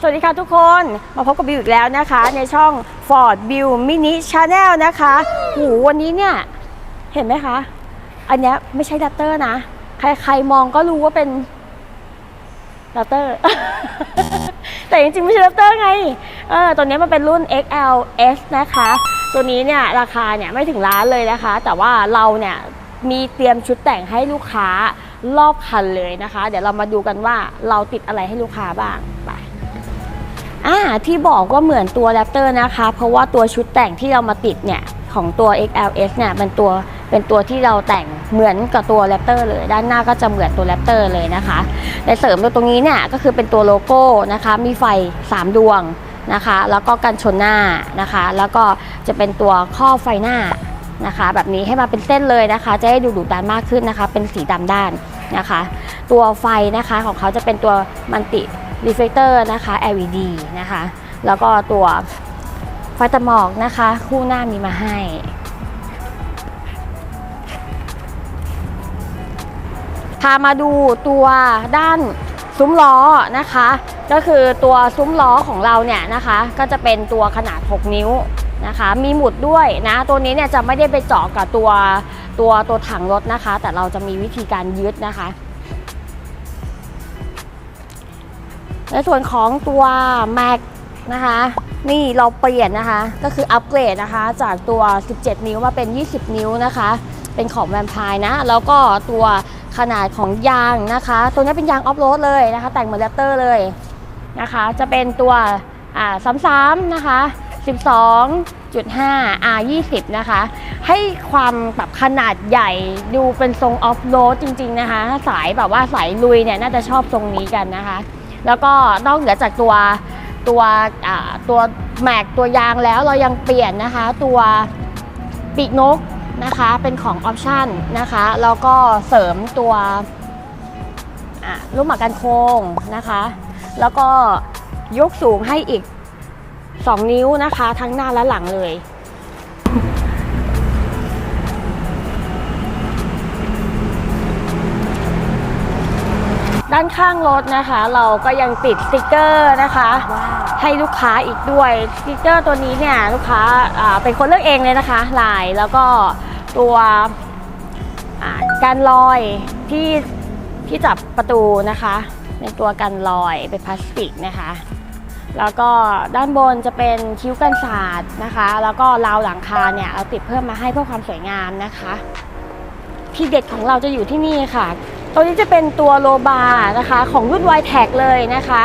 สวัสดีค่ะทุกคนมาพบกับบิวอีกแล้วนะคะ ในช่อง Ford Bill Mini Channel นะคะหูวันนี้เนี่ย เห็นไหมคะ อันเนี้ยไม่ใช่ดัตเตอร์นะ ใครๆมองก็รู้ว่าเป็นดัตเตอร์ แต่จริงๆ ไม่ใช่ดัตเตอร์ไง เออตัวนี้มันเป็นรุ่น XLS นะคะ ตัวนี้เนี่ย ราคาเนี่ยไม่ถึงล้านเลยนะคะ แต่ว่าเราเนี่ยมีเตรียมชุดแต่งให้ลูกค้ารอบคันเลยนะคะ เดี๋ยวเรามาดูกันว่าเราติดอะไรให้ลูกค้าบ้างไป อ่าที่บอกว่าเหมือนตัวแรปเตอร์นะคะ เพราะว่าตัวชุดแต่งที่เรามาติดเนี่ย ของตัว XLS เนี่ยเป็นตัวเป็นตัวที่เราแต่งเหมือนกับตัวแรปเตอร์เลย ด้านหน้าก็จะเหมือนตัวแรปเตอร์เลยนะคะในเสริมตรงนี้เนี่ยก็คือเป็นตัวโลโก้นะคะ มีไฟ 3 ดวงนะคะ แล้วก็กันชนหน้านะคะ แล้วก็จะเป็นตัวข้อไฟหน้านะคะ แบบนี้ให้มาเป็นเส้นเลยนะคะ จะให้ดูดุดันมากขึ้นนะคะ เป็นสีดำด้านนะคะ ตัวไฟนะคะของเขาจะเป็นตัวมันติ รีเฟลเตอร์นะคะ LED นะคะ แล้วก็ตัวไฟตัดหมอกนะคะ คู่หน้ามีมาให้พามาดูตัวด้านซุ้มล้อนะคะ ก็คือตัวซุ้มล้อของเราเนี่ยนะคะ ก็จะเป็นตัวขนาด 6 นิ้วนะคะ มีหมุดด้วยนะ ตัวนี้เนี่ยจะไม่ได้ไปเจาะกับตัวตัวตัวถังรถนะคะ แต่เราจะมีวิธีการยึดนะคะ ในส่วนของตัว Mac นะคะ นี่เราเปลี่ยนนะคะ ก็คืออัปเกรดนะคะ จากตัว 17 นิ้วมาเป็น 20 นิ้วนะคะ เป็นของแวมพร์นะ แล้วก็ตัวขนาดของยางนะคะ ตัวนี้เป็นยางออฟโรดเลยนะคะ แต่งเหมือนแรปเตอร์เลยนะคะ จะเป็นตัวอ่า33 นะคะ 12.5 R 20นะคะ ให้ความแบบขนาดใหญ่ดูเป็นทรงออฟโรดจริง ๆ นะคะ สายแบบว่าสายลุยเนี่ย น่าจะชอบทรงนี้กันนะคะ แล้วก็นอกเหนือจากตัวตัวตัวแม็กตัวยางแล้วเรายังเปลี่ยนนะคะ ตัวปีกนกนะคะเป็นของออปชั่นนะคะแล้วก็เสริมตัวลูกหมากกันโค้งนะคะ แล้วก็ยกสูงให้อีก 2 นิ้วนะคะ ทั้งหน้าและหลังเลย ด้านข้างรถนะคะ เราก็ยังติดสติกเกอร์นะคะ ให้ลูกค้าอีกด้วยสติกเกอร์ตัวนี้เนี่ยลูกค้าอ่าเป็นคนเลือกเองเลยนะคะลายแล้วก็ตัวอ่าการลอยที่ที่จับประตูนะคะเป็นตัวกันลอยเป็นพลาสติกนะคะ แล้วก็ด้านบนจะเป็นคิ้วกันศาสตร์นะคะ แล้วก็ราวหลังคาเนี่ยเอาติดเพิ่มมาให้เพื่อความสวยงามนะคะ ที่เด็ดของเราจะอยู่ที่นี่ค่ะ ตัวนี้จะเป็นตัวโลบาร์นะคะของรุ่น y t แท็กเลยนะคะ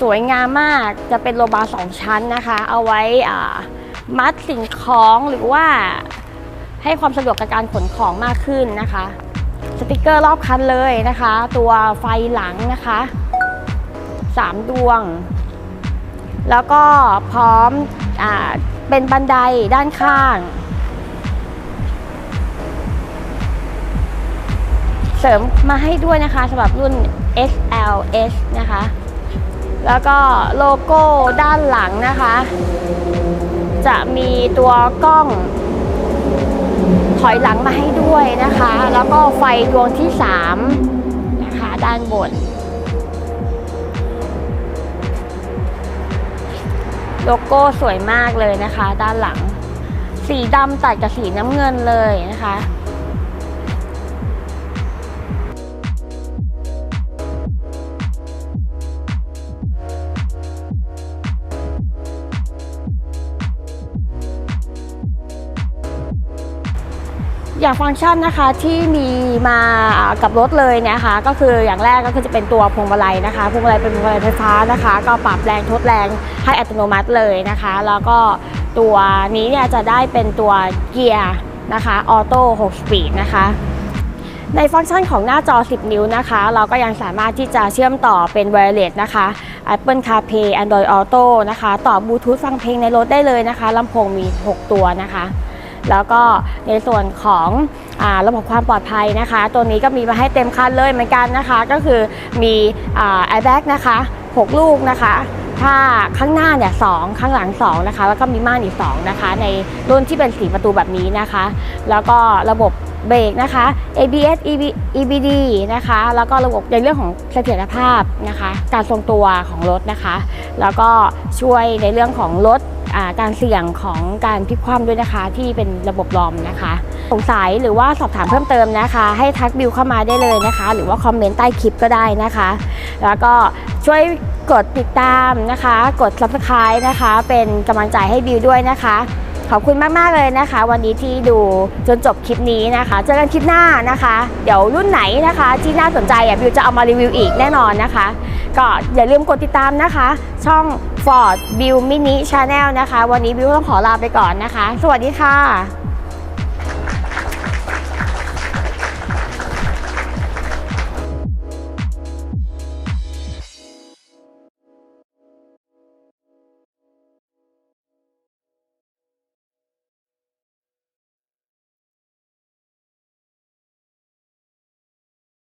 สวยงามมากจะเป็นโลบาร์สองชั้นนะคะ เอาไว้มัดสิ่งของหรือว่าให้ความสะดวกกับการขนของมากขึ้นนะคะ สติกเกอร์รอบคันเลยนะคะ ตัวไฟหลังนะคะสามดวง แล้วก็พร้อมอเป็นบันไดด้านข้าง เสริมมาให้ด้วยนะคะสำหรับรุ่น SLS นะคะ แล้วก็โลโก้ด้านหลังนะคะ จะมีตัวกล้อง ถอยหลังมาให้ด้วยนะคะ แล้วก็ไฟดวงที่ 3 นะคะ ด้านบน โลโก้สวยมากเลยนะคะ ด้านหลัง สีดำตัดกับสีน้ำเงินเลยนะคะ อย่างฟังก์ชันนะคะที่มีมากับรถเลยนะคะก็คืออย่างแรกก็คือจะเป็นตัวพวงมาลัยนะคะพวงมาลัยเป็นพวงมาลัยไฟฟ้านะคะ ก็ปรับแรงทดแรงให้อัตโนมัติเลยนะคะ แล้วก็ตัวนี้เนี่ยจะได้เป็นตัวเกียร์นะคะออโต้6สปีดนะคะในฟังก์ชันของหน้าจอ 10 นิ้วนะคะ เราก็ยังสามารถที่จะเชื่อมต่อเป็น Wireless นะคะ Apple CarPlay Android Auto นะคะ ต่อบลูทูธฟังเพลงในรถได้เลยนะคะลำโพงมี 6 ตัวนะคะ แล้วก็ในส่วนของอระบบความปลอดภัยนะคะ ตัวนี้ก็มีมาให้เต็มคันเลยเหมือนกันนะคะ ก็คือมีแอร์แบ็กนะคะ 6 ลูกนะคะถ้าข้างหน้าเนี่ยสองข้างหลัง2นะคะแล้วก็มีม่านอีก2นะคะ ในรุ่นที่เป็นสีประตูแบบนี้นะคะ แล้วก็ระบบ เบรกนะคะ ABS EB EBD นะคะ แล้วก็ระบบในเรื่องของเสถียรภาพนะคะ การทรงตัวของรถนะคะ แล้วก็ช่วยในเรื่องของลดการเสี่ยงของการพลิกคว่ำด้วยนะคะ ที่เป็นระบบลอมนะคะ สงสัยหรือว่าสอบถามเพิ่มเติมนะคะ ให้ทักบิวเข้ามาได้เลยนะคะ หรือว่าคอมเมนต์ใต้คลิปก็ได้นะคะ แล้วก็ช่วยกดติดตามนะคะ กด subscribe นะคะ เป็นกำลังใจให้บิวด้วยนะคะ ขอบคุณมาก ๆ เลยนะคะ วันนี้ที่ดูจนจบคลิปนี้นะคะ เจอกันคลิปหน้านะคะ เดี๋ยวรุ่นไหนนะคะ ที่น่าสนใจอะบิวจะเอามารีวิวอีกแน่นอนนะคะ ก็อย่าลืมกดติดตามนะคะ ช่อง Ford Bill Mini Channel นะคะ วันนี้บิวต้องขอลาไปก่อนนะคะ สวัสดีค่ะ